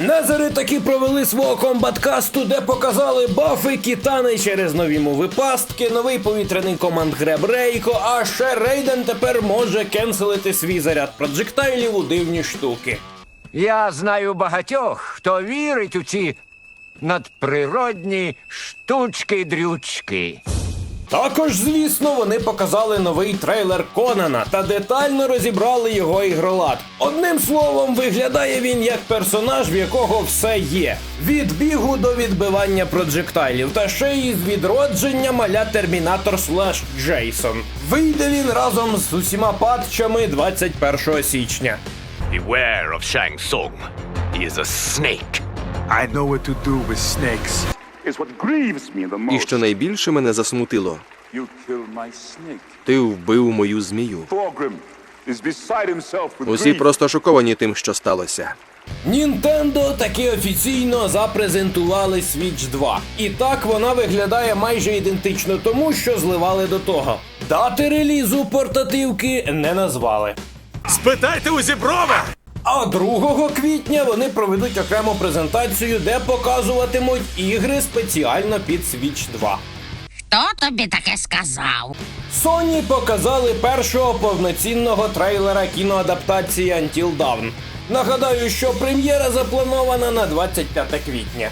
Назари таки провели свого комбаткасту, де показали бафи кітани через нові мови пастки, новий повітряний команд Греб Рейко, а ще Рейден тепер може кенселити свій заряд проджектайлів у дивні штуки. Я знаю багатьох, хто вірить у ці надприродні штучки-дрючки. Також, звісно, вони показали новий трейлер Конана та детально розібрали його ігролад. Одним словом, виглядає він як персонаж, в якого все є: від бігу до відбивання проджектайлів, та ще й з відродження маля Термінатор слеш Джейсон. Вийде він разом з усіма патчами 21 січня. Beware of Shang Tsung. He is a snake. I know what to do with snakes. І що найбільше мене засмутило, You killed my snake. ти вбив мою змію. Thorgrim is beside himself with Усі просто шоковані тим, що сталося. Нінтендо таки офіційно запрезентували Switch 2. І так вона виглядає майже ідентично тому, що зливали до того. Дати релізу портативки не назвали. Спитайте у зіброва! А 2 квітня вони проведуть окрему презентацію, де показуватимуть ігри спеціально під Switch 2. Хто тобі таке сказав? Sony показали першого повноцінного трейлера кіноадаптації Until Dawn. Нагадаю, що прем'єра запланована на 25 квітня.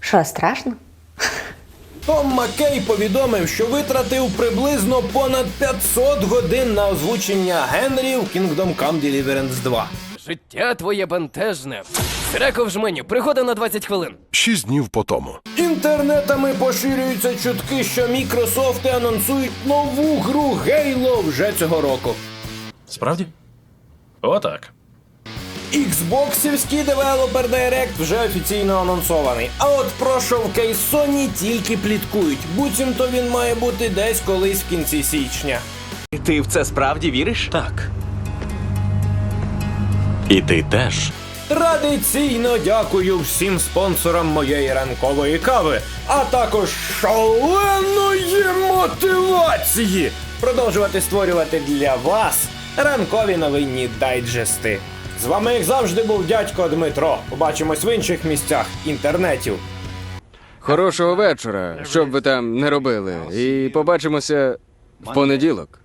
Що, страшно? Том Маккей повідомив, що витратив приблизно понад 500 годин на озвучення Генрі в Kingdom Come Deliverance 2. Життя твоє бентежне. Среко в жменю, пригода на 20 хвилин. Шість днів по тому. Інтернетами поширюються чутки, що Мікрософти анонсують нову гру Halo вже цього року. Справді? Отак. Xboxівський девелопер Direct вже офіційно анонсований. А от про шоукейс Sony тільки пліткують. Буцімто він має бути десь колись в кінці січня. Ти в це справді віриш? Так. І ти теж. Традиційно дякую всім спонсорам моєї ранкової кави, а також шаленої мотивації продовжувати створювати для вас ранкові новинні дайджести. З вами, як завжди, був дядько Дмитро. Побачимось в інших місцях інтернетів. Хорошого вечора, що б ви там не робили. І побачимося в понеділок.